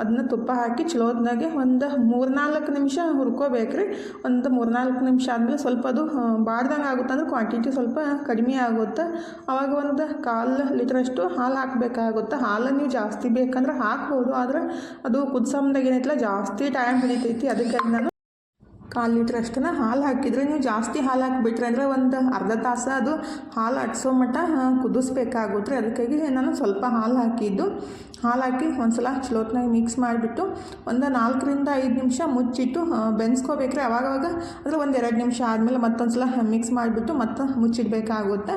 ಅದನ್ನ ತುಪ್ಪ ಹಾಕಿ ಚಲೋದ್ನಾಗೆ ಒಂದು ಮೂರ್ನಾಲ್ಕು ನಿಮಿಷ ಹುರ್ಕೋಬೇಕ್ರಿ. ಒಂದು ಮೂರ್ನಾಲ್ಕು ನಿಮಿಷ ಆದಮೇಲೆ ಸ್ವಲ್ಪ ಅದು ಬಾಡ್ದಂಗೆ ಆಗುತ್ತೆ ಅಂದ್ರೆ ಕ್ವಾಂಟಿಟಿ ಸ್ವಲ್ಪ ಕಡಿಮೆ ಆಗುತ್ತೆ. ಆವಾಗ ಒಂದು ಕಾಲು ಲೀಟ್ರಷ್ಟು ಹಾಲು ಹಾಕಬೇಕಾಗುತ್ತೆ. ಹಾಲು ನೀವು ಜಾಸ್ತಿ ಬೇಕಂದ್ರೆ ಹಾಕ್ಬೋದು, ಆದರೆ ಅದು ಕುದ್ಸಮ್ದಾಗ ಏನೈತಲ್ಲ, ಜಾಸ್ತಿ ಟೈಮ್ ಹಿಡಿತೈತಿ. ಅದಕ್ಕೆ ನಾನು ಕಾಲು ಲೀಟ್ರ್ ಅಷ್ಟನ್ನು ಹಾಲು ಹಾಕಿದರೆ ನೀವು ಜಾಸ್ತಿ ಹಾಲು ಹಾಕಿಬಿಟ್ರೆ ಅಂದರೆ ಒಂದು ಅರ್ಧ ತಾಸು ಅದು ಹಾಲು ಅಟ್ಸೋ ಮಟ್ಟ ಕುದಿಸ್ಬೇಕಾಗುತ್ತೆ. ಅದಕ್ಕಾಗಿ ನಾನು ಸ್ವಲ್ಪ ಹಾಲು ಹಾಕಿದ್ದು. ಹಾಲು ಹಾಕಿ ಒಂದು ಸಲ ಮಿಕ್ಸ್ ಮಾಡಿಬಿಟ್ಟು ಒಂದು ನಾಲ್ಕರಿಂದ ಐದು ನಿಮಿಷ ಮುಚ್ಚಿಟ್ಟು ಬೆನ್ಸ್ಕೋಬೇಕ್ರೆ ಅವಾಗವಾಗ ಅಂದರೆ ಒಂದು ಎರಡು ನಿಮಿಷ ಆದಮೇಲೆ ಮತ್ತೊಂದು ಸಲ ಮಿಕ್ಸ್ ಮಾಡಿಬಿಟ್ಟು ಮತ್ತೆ ಮುಚ್ಚಿಡಬೇಕಾಗುತ್ತೆ.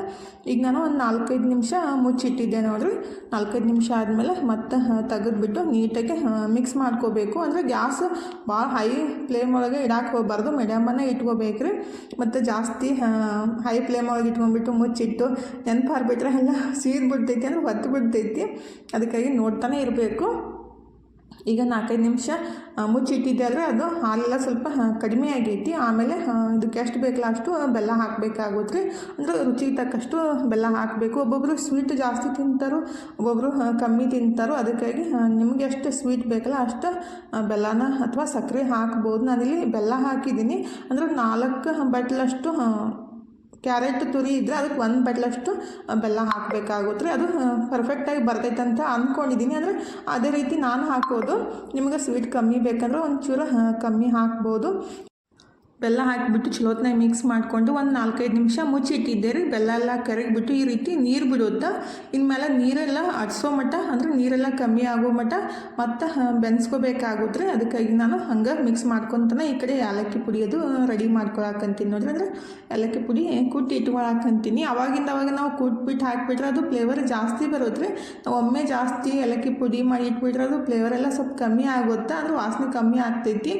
ಈಗ ನಾನು ಒಂದು ನಾಲ್ಕೈದು ನಿಮಿಷ ಮುಚ್ಚಿಟ್ಟಿದ್ದೆ ನೋಡ್ರಿ. ನಾಲ್ಕೈದು ನಿಮಿಷ ಆದಮೇಲೆ ಮತ್ತೆ ತೆಗೆದ್ಬಿಟ್ಟು ನೀಟಾಗಿ ಮಿಕ್ಸ್ ಮಾಡ್ಕೋಬೇಕು. ಅಂದರೆ ಗ್ಯಾಸ್ ಭಾಳ ಹೈ ಫ್ಲೇಮ್ ಒಳಗೆ ಇಡಾಕೆ ಹೋಗ್ಬಾರ್ದು ಮೀಡಿಯಮನ್ನೇ ಇಟ್ಕೋಬೇಕ್ರಿ. ಮತ್ತು ಜಾಸ್ತಿ, ಹೈ ಫ್ಲೇಮ್ ಒಳಗೆ ಇಟ್ಕೊಂಡ್ಬಿಟ್ಟು ಮುಚ್ಚಿಟ್ಟು ನೆನಪು ಹಾರ್ಬಿಟ್ರೆ ಎಲ್ಲ ಸೀದ್ ಬಿಡ್ತೈತಿ ಅಂದ್ರೆ ಹೊತ್ತು ಬಿಡ್ತೈತಿ ಅದಕ್ಕಾಗಿ ನೋಡ್ತಾನೆ ಇರಬೇಕು. ಈಗ ನಾಲ್ಕೈದು ನಿಮಿಷ ಆ, ಮುಚ್ಚಿಟ್ಟಿದ್ದೆ ಆದರೆ ಅದು ಹಾಲೆಲ್ಲ ಸ್ವಲ್ಪ ಕಡಿಮೆ ಆಗೈತಿ. ಆಮೇಲೆ ಇದಕ್ಕೆ ಎಷ್ಟು ಬೇಕಲ್ಲ ಅಷ್ಟು ಬೆಲ್ಲ ಹಾಕಬೇಕಾಗುತ್ತೆ. ರೀ ಅಂದರೆ ರುಚಿಗೆ ತಕ್ಕಷ್ಟು ಬೆಲ್ಲ ಹಾಕಬೇಕು. ಒಬ್ಬೊಬ್ಬರು ಸ್ವೀಟ್ ಜಾಸ್ತಿ ತಿಂತಾರೋ ಒಬ್ಬೊಬ್ಬರು ಕಮ್ಮಿ ತಿಂತಾರೋ. ಅದಕ್ಕಾಗಿ ನಿಮಗೆ ಎಷ್ಟು ಸ್ವೀಟ್ ಬೇಕಲ್ಲ ಅಷ್ಟು ಬೆಲ್ಲನ ಅಥವಾ ಸಕ್ಕರೆ ಹಾಕ್ಬೋದು. ನಾನಿಲ್ಲಿ ಬೆಲ್ಲ ಹಾಕಿದ್ದೀನಿ. ಅಂದರೆ ನಾಲ್ಕು ಬಟ್ಲಷ್ಟು ಕ್ಯಾರೆಟ್ ತುರಿ ಇದ್ದರೆ ಅದಕ್ಕೆ ಒಂದು ಬಟ್ಲಷ್ಟು ಬೆಲ್ಲ ಹಾಕಬೇಕಾಗುತ್ತೆ. ಅದು ಪರ್ಫೆಕ್ಟಾಗಿ ಬರ್ತೈತೆ ಅಂತ ಅಂದ್ಕೊಂಡಿದ್ದೀನಿ ಅಂದರೆ ಅದೇ ರೀತಿ ನಾನು ಹಾಕೋದು. ನಿಮಗೆ ಸ್ವೀಟ್ ಕಮ್ಮಿ ಬೇಕಂದ್ರೆ ಒಂಚೂರು ಕಮ್ಮಿ ಹಾಕ್ಬೋದು. ಬೆಲ್ಲ ಹಾಕಿಬಿಟ್ಟು ಚಲೋತ್ನಾಗ ಮಿಕ್ಸ್ ಮಾಡಿಕೊಂಡು ಒಂದು ನಾಲ್ಕೈದು ನಿಮಿಷ ಮುಚ್ಚಿಟ್ಟಿದ್ದೆ ರೀ. ಬೆಲ್ಲ ಎಲ್ಲ ಕರಗಿಬಿಟ್ಟು ಈ ರೀತಿ ನೀರು ಬಿಡುತ್ತಾ? ಇನ್ಮೇಲೆ ನೀರೆಲ್ಲ ಅಡ್ಸೋ ಮಟ್ಟ ಅಂದರೆ ನೀರೆಲ್ಲ ಕಮ್ಮಿ ಆಗೋ ಮಟ್ಟ ಮತ್ತೆ ಬೆನ್ಸ್ಕೋಬೇಕಾಗುತ್ತೆ ರೀ. ಅದಕ್ಕಾಗಿ ನಾನು ಹಂಗೆ ಮಿಕ್ಸ್ ಮಾಡ್ಕೊತಾನೆ ಈ ಕಡೆ ಏಲಕ್ಕಿ ಪುಡಿ ಅದು ರೆಡಿ ಮಾಡ್ಕೊಳಕಂತೀನಿ ನೋಡ್ರಿ. ಅಂದರೆ ಏಲಕ್ಕಿ ಪುಡಿ ಕುಟ್ಟಿ ಇಟ್ಕೊಳಕಂತೀನಿ. ಅವಾಗಿಂದ ಅವಾಗ ನಾವು ಕುಟ್ಬಿಟ್ಟು ಹಾಕಿಬಿಟ್ರೆ ಅದು ಫ್ಲೇವರ್ ಜಾಸ್ತಿ ಬರುತ್ತೆ ನಾವು ಒಮ್ಮೆ ಜಾಸ್ತಿ ಏಲಕ್ಕಿ ಪುಡಿ ಮಾಡಿ ಇಟ್ಬಿಟ್ರೆ ಅದು ಫ್ಲೇವರ್ ಎಲ್ಲ ಸ್ವಲ್ಪ ಕಮ್ಮಿ ಆಗುತ್ತೆ? ಅಂದ್ರೆ ವಾಸನೆ ಕಮ್ಮಿ ಆಗ್ತೈತಿ.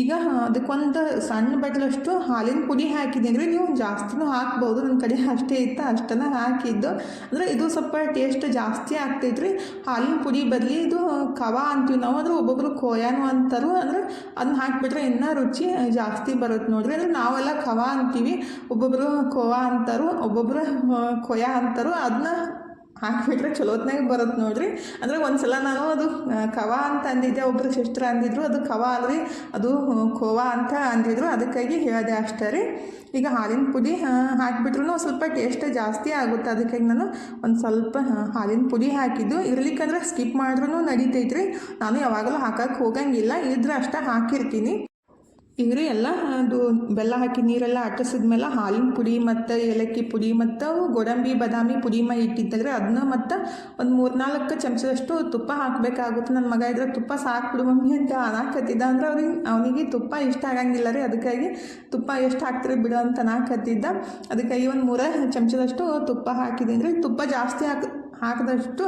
ಈಗ ಅದಕ್ಕೊಂದು ಸಣ್ಣ ಬಟ್ಲಷ್ಟು ಹಾಲಿನ ಪುಡಿ ಹಾಕಿದ್ದೀನಿ. ಅಂದರೆ ನೀವು ಜಾಸ್ತಿನೂ ಹಾಕ್ಬೋದು. ನನ್ನ ಕಡೆ ಅಷ್ಟೇ ಇತ್ತು, ಅಷ್ಟನ್ನು ಹಾಕಿದ್ದು. ಅಂದರೆ ಇದು ಸ್ವಲ್ಪ ಟೇಸ್ಟ್ ಜಾಸ್ತಿ ಆಗ್ತೈತ್ರಿ. ಹಾಲಿನ ಪುಡಿ ಬದಲಿ ಇದು ಕವ ಅಂತೀವಿ ನಾವು. ಅಂದ್ರೆ ಒಬ್ಬೊಬ್ರು ಕೋಯಾನು ಅಂತಾರು. ಅಂದರೆ ಅದನ್ನ ಹಾಕಿಬಿಟ್ರೆ ಇನ್ನೂ ರುಚಿ ಜಾಸ್ತಿ ಬರುತ್ತೆ ನೋಡ್ರಿ. ಅಂದರೆ ನಾವೆಲ್ಲ ಕವ ಅಂತೀವಿ. ಒಬ್ಬೊಬ್ಬರು ಕೋವಾ ಅಂತಾರು ಒಬ್ಬೊಬ್ಬರು ಕೊಯಾ ಅಂತಾರು. ಅದನ್ನ ಹಾಕಿಬಿಟ್ರೆ ಚಲೋತ್ನಾಗ ಬರುತ್ತೆ ನೋಡ್ರಿ. ಅಂದರೆ ಒಂದ್ಸಲ ನಾನು ಅದು ಕವ ಅಂತ ಅಂದಿದ್ದೆ ಒಬ್ಬರು ಸಿಸ್ಟರ್ ಅಂದಿದ್ರು, ಅದು ಕವ ಅಲ್ರಿ, ಅದು ಖೋವಾ ಅಂತ ಅಂದಿದ್ರು, ಅದಕ್ಕಾಗಿ ಹೇಳಿದೆ ಅಷ್ಟೇ ರೀ. ಈಗ ಹಾಲಿನ ಪುಡಿ ಹಾಕಿಬಿಟ್ರು ಸ್ವಲ್ಪ ಟೇಸ್ಟ್ ಜಾಸ್ತಿ ಆಗುತ್ತೆ. ಅದಕ್ಕಾಗಿ ನಾನು ಒಂದು ಸ್ವಲ್ಪ ಹಾಲಿನ ಪುಡಿ ಹಾಕಿದ್ದು. ಇರ್ಲಿಕ್ಕಂದ್ರೆ ಸ್ಕಿಪ್ ಮಾಡಿದ್ರೂ ನಡೀತೈತ್ರಿ. ನಾನು ಯಾವಾಗಲೂ ಹಾಕಕ್ಕೆ ಹೋಗಂಗಿಲ್ಲ, ಇದ್ರೆ ಅಷ್ಟೇ ಹಾಕಿರ್ತೀನಿ. ಈಗ ಎಲ್ಲ ಅದು ಬೆಲ್ಲ ಹಾಕಿ ನೀರೆಲ್ಲ ಮೇಲೆ ಹಾಲಿನ ಪುಡಿ ಮತ್ತು ಏಲಕ್ಕಿ ಪುಡಿ ಮತ್ತು ಗೋಡಂಬಿ, ಬಾದಾಮಿ ಪುಡಿ ಮಾಡಿ ಇಟ್ಟಿದ್ದಾಗ ಅದನ್ನ ಮತ್ತು ಒಂದು ಮೂರು ನಾಲ್ಕು ಚಮಚದಷ್ಟು ತುಪ್ಪ ಹಾಕಬೇಕಾಗುತ್ತೆ. ನನ್ನ ಮಗ ಇದ್ರೆ ತುಪ್ಪ ಸಾಕ್ಬಿಡು ಮಮ್ಮಿ ಅಂತ ಅನಾಕತ್ತಿದ್ದ ಅಂದ್ರೆ ಅವ್ರಿಗೆ ಅವನಿಗೆ ತುಪ್ಪ ಇಷ್ಟ ಆಗಂಗಿಲ್ಲ ರೀ. ಅದಕ್ಕಾಗಿ ತುಪ್ಪ ಎಷ್ಟು ಹಾಕ್ತೀರಿ ಬಿಡು ಅಂತ ಅನಾಕತ್ತಿದ್ದ. ಅದಕ್ಕಾಗಿ ಒಂದು ಮೂರ ಚಮಚದಷ್ಟು ತುಪ್ಪ ಹಾಕಿದ್ದೀನಿ ರೀ. ತುಪ್ಪ ಜಾಸ್ತಿ ಹಾಕಿ ಹಾಕಿದಷ್ಟು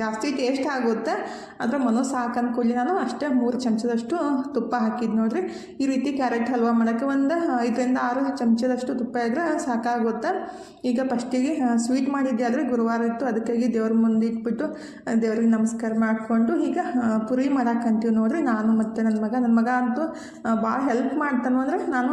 ಜಾಸ್ತಿ ಟೇಸ್ಟ್ ಆಗುತ್ತೆ. ಆದರೆ ಮನೋ ಸಾಕಂದ ಕೂಡಲಿ ನಾನು ಅಷ್ಟೇ ಮೂರು ಚಮಚದಷ್ಟು ತುಪ್ಪ ಹಾಕಿದ್ದು ನೋಡ್ರಿ. ಈ ರೀತಿ ಕ್ಯಾರೆಟ್ ಹಲ್ವಾ ಮಾಡೋಕ್ಕೆ ಒಂದು ಐದರಿಂದ ಆರು ಚಮಚದಷ್ಟು ತುಪ್ಪ ಇದ್ರೆ ಸಾಕಾಗುತ್ತೆ. ಈಗ ಫಸ್ಟಿಗೆ ಸ್ವೀಟ್ ಮಾಡಿದ್ದೆ ಆದರೆ ಗುರುವಾರ ಇತ್ತು. ಅದಕ್ಕಾಗಿ ದೇವ್ರ ಮುಂದೆ ಇಟ್ಬಿಟ್ಟು ದೇವ್ರಿಗೆ ನಮಸ್ಕಾರ ಮಾಡಿಕೊಂಡು ಈಗ ಪುರಿ ಮಾಡಕ್ಕಂತೀವಿ ನೋಡಿರಿ. ನಾನು ಮತ್ತು ನನ್ನ ಮಗ ನನ್ನ ಮಗ ಅಂತೂ ಭಾಳ ಹೆಲ್ಪ್ ಮಾಡ್ತಾನು ಅಂದರೆ ನಾನು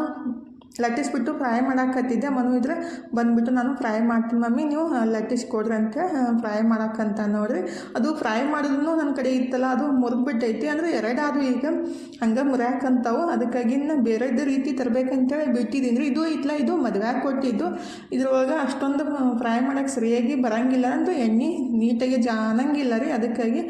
ಲಟ್ಟಿಸ್ಬಿಟ್ಟು ಫ್ರೈ ಮಾಡಾಕತ್ತಿದ್ದೆ. ಮನು ಇದ್ರೆ ಬಂದುಬಿಟ್ಟು ನಾನು ಫ್ರೈ ಮಾಡ್ತೀನಿ ಮಮ್ಮಿ. ನೀವು ಲಟ್ಟಿಸ್ ಕೊಡ್ರಿ ಅಂತ ಫ್ರೈ ಮಾಡೋಕ್ಕಂತ ನೋಡ್ರಿ. ಅದು ಫ್ರೈ ಮಾಡಿದ್ರು ನನ್ನ ಕಡೆ ಇತ್ತಲ್ಲ, ಅದು ಮುರಿದ್ಬಿಟ್ಟೈತಿ ಅಂದರೆ ಎರಡಾದ್ರು ಈಗ ಹಂಗೆ ಮುರಿಯಾಕಂತಾವು. ಅದಕ್ಕಾಗಿ ಬೇರೆದ ರೀತಿ ತರಬೇಕಂತೇಳಿ ಬಿಟ್ಟಿದ್ದೀನಿ ರೀ. ಇದು ಇತ್ತಲ್ಲ ಇದು ಮದುವೆ ಕೊಟ್ಟಿದ್ದು ಇದ್ರೊಳಗೆ ಅಷ್ಟೊಂದು ಫ್ರೈ ಮಾಡೋಕ್ಕೆ ಸರಿಯಾಗಿ ಬರೋಂಗಿಲ್ಲ. ಅಂದ್ರೆ ಎಣ್ಣೆ ನೀಟಾಗಿ ಜಾನಂಗಿಲ್ಲ ರೀ. ಅದಕ್ಕಾಗಿ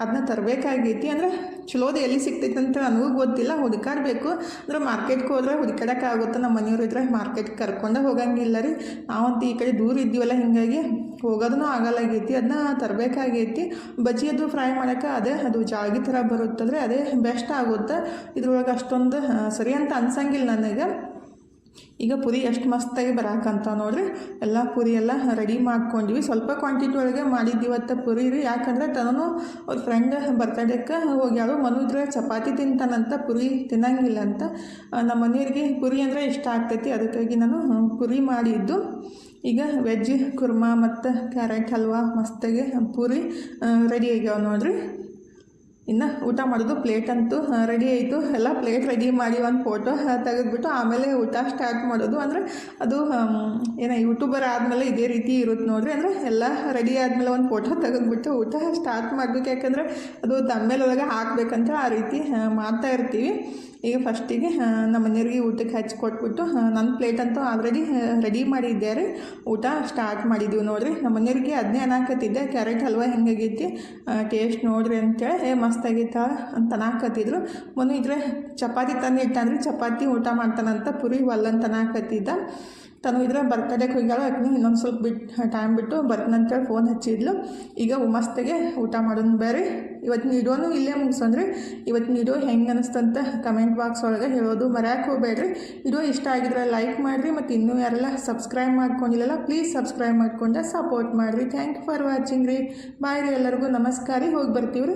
ಅದನ್ನ ತರಬೇಕಾಗೈತಿ ಅಂದ್ರೆ ಚಲೋದು ಎಲ್ಲಿ ಸಿಗ್ತೈತೆ ಅಂತ ನನಗೂ ಗೊತ್ತಿಲ್ಲ ಹುಡುಕಾಡಬೇಕು ಅಂದ್ರೆ ಮಾರ್ಕೆಟ್ಗೆ ಹೋದ್ರೆ ಹುಡುಕಾಡೋಕ್ಕಾಗುತ್ತೆ ನಮ್ಮ ಮನೆಯವ್ರು ಇದ್ರೆ ಮಾರ್ಕೆಟ್ಗೆ ಕರ್ಕೊಂಡೇ ಹೋಗಂಗಿಲ್ಲ ರೀ. ನಾವಂತೂ ಈ ಕಡೆ ದೂರ ಇದ್ದೀವಲ್ಲ, ಹೀಗಾಗಿ ಹೋಗೋದೂ ಆಗಲ್ಲಾಗೈತಿ. ಅದನ್ನ ತರಬೇಕಾಗೈತಿ. ಬಜ್ಜಿ ಅದು ಫ್ರೈ ಮಾಡೋಕೆ ಅದೇ, ಅದು ಜಾಗಿ ಥರ ಬರುತ್ತಂದರೆ ಅದೇ ಬೆಸ್ಟ್ ಆಗುತ್ತೆ. ಇದ್ರೊಳಗೆ ಅಷ್ಟೊಂದು ಸರಿ ಅಂತ ಅನ್ಸಂಗಿಲ್ಲ ನನಗೆ. ಈಗ ಪುರಿ ಎಷ್ಟು ಮಸ್ತಾಗಿ ಬರಾಕಂತ ನೋಡ್ರಿ. ಎಲ್ಲ ಪುರಿ ಎಲ್ಲ ರೆಡಿ ಮಾಡ್ಕೊಂಡ್ವಿ. ಸ್ವಲ್ಪ ಕ್ವಾಂಟಿಟಿ ಒಳಗೆ ಮಾಡಿದ್ವಿ ಇವತ್ತು ಪುರಿ ರೀ. ಯಾಕಂದ್ರೆ ತನೂ ಅವ್ರ ಫ್ರೆಂಡ್ ಬರ್ತಡೇಕ್ಕೆ ಹೋಗ್ಯಾಳು ಮನು ಇದ್ರೆ ಚಪಾತಿ ತಿಂತಾನಂತ ಪುರಿ ತಿನ್ನಂಗಿಲ್ಲ ಅಂತ. ನಮ್ಮ ಮನೆಯವ್ರಿಗೆ ಪುರಿ ಅಂದರೆ ಇಷ್ಟ ಆಗ್ತೈತಿ. ಅದಕ್ಕಾಗಿ ನಾನು ಪುರಿ ಮಾಡಿದ್ದು. ಈಗ ವೆಜ್ ಕುರ್ಮಾ ಮತ್ತು ಕ್ಯಾರೆಟ್ ಹಲ್ವಾ ಮಸ್ತಾಗಿ ಪೂರಿ ರೆಡಿ ಆಗ್ಯಾವ ನೋಡ್ರಿ. ಇನ್ನು ಊಟ ಮಾಡೋದು ಪ್ಲೇಟ್ ಅಂತೂ ರೆಡಿ ಆಯಿತು. ಎಲ್ಲ ಪ್ಲೇಟ್ ರೆಡಿ ಮಾಡಿ ಒಂದು ಫೋಟೋ ತೆಗೆದ್ಬಿಟ್ಟು ಆಮೇಲೆ ಊಟ ಸ್ಟಾರ್ಟ್ ಮಾಡೋದು. ಅಂದರೆ ಅದು ಏನ ಯೂಟ್ಯೂಬರ್ ಆದಮೇಲೆ ಇದೇ ರೀತಿ ಇರುತ್ತೆ ನೋಡ್ರಿ. ಅಂದರೆ ಎಲ್ಲ ರೆಡಿ ಆದಮೇಲೆ ಒಂದು ಫೋಟೋ ತೆಗೆದ್ಬಿಟ್ಟು ಊಟ ಸ್ಟಾರ್ಟ್ ಮಾಡಬೇಕು. ಯಾಕಂದರೆ ಅದು ತಮ್ಮೇಲೊಳಗೆ ಹಾಕ್ಬೇಕಂತ ಆ ರೀತಿ ಮಾಡ್ತಾ ಇರ್ತೀವಿ. ಈಗ ಫಸ್ಟಿಗೆ ನಮ್ಮ ಮನೆಯವ್ರಿಗೆ ಊಟಕ್ಕೆ ಹಚ್ಚಿ ಕೊಟ್ಬಿಟ್ಟು ನನ್ನ ಪ್ಲೇಟ್ ಅಂತೂ ಆಲ್ರೆಡಿ ರೆಡಿ ಮಾಡಿದ್ದೆ ರೀ. ಊಟ ಸ್ಟಾರ್ಟ್ ಮಾಡಿದ್ದೀವಿ ನೋಡಿರಿ. ನಮ್ಮ ಮನೆಯವ್ರಿಗೆ ಅದನ್ನೇ ಅನ್ನಾಕತ್ತಿದ್ದೆ ಕ್ಯಾರೆಟ್ ಹಲ್ವಾ ಹೆಂಗಾಗೈತಿ? ಟೇಸ್ಟ್ ನೋಡಿರಿ ಅಂತೇಳಿ, ಏ ಮಸ್ತಾಗೈತ ಅಂತ ಅನ್ನಾಕತ್ತಿದ್ರು ಮೊನ್ನೆ ಇದ್ರೆ ಚಪಾತಿ ತಂದು ಚಪಾತಿ ಊಟ ಮಾಡ್ತಾನಂತ ಪುರಿ ಒಲ್ಲಂತ ಅನ್ನಾಕತ್ತಿದ್ದ ತನು ಇದ್ರೆ ಬರ್ತಡೇಗೆ ಹೋಗ್ಯಾಳ. ಯಾಕೆ ಇನ್ನೊಂದು ಸ್ವಲ್ಪ ಬಿಟ್ಟು ಟೈಮ್ ಬಿಟ್ಟು ಬರ್ತನಂತೇಳಿ ಫೋನ್ ಹಚ್ಚಿದ್ಲು. ಈಗ ಮಸ್ತಿಗೆ ಊಟ ಮಾಡೋಣ ಬೇರೆ. ಇವತ್ತಿನ ವಿಡಿಯೋನು ಇಲ್ಲೇ ಮುಗಿಸೋಣ್ರಿ ಇವತ್ತಿನ ವಿಡಿಯೋ ಹೆಂಗೆ ಅನಿಸ್ತಂತ ಕಮೆಂಟ್ ಬಾಕ್ಸ್ ಒಳಗೆ ಹೇಳೋದು ಮರ್ಯಾಕೆ ಹೋಗ್ಬೇಡ್ರಿ. ವಿಡಿಯೋ ಇಷ್ಟ ಆಗಿದ್ರೆ ಲೈಕ್ ಮಾಡಿರಿ ಮತ್ತು ಇನ್ನೂ ಯಾರೆಲ್ಲ ಸಬ್ಸ್ಕ್ರೈಬ್ ಮಾಡ್ಕೊಂಡಿಲ್ಲಲ್ಲ ಪ್ಲೀಸ್ ಸಬ್ಸ್ಕ್ರೈಬ್ ಮಾಡ್ಕೊಂಡ್ರೆ ಸಪೋರ್ಟ್ ಮಾಡಿರಿ. ಥ್ಯಾಂಕ್ ಯು ಫಾರ್ ವಾಚಿಂಗ್ ರೀ. ಬಾಯ್ ರೀ ಎಲ್ಲರಿಗೂ. ನಮಸ್ಕಾರ ಹೋಗಿ ಬರ್ತೀವಿ ರೀ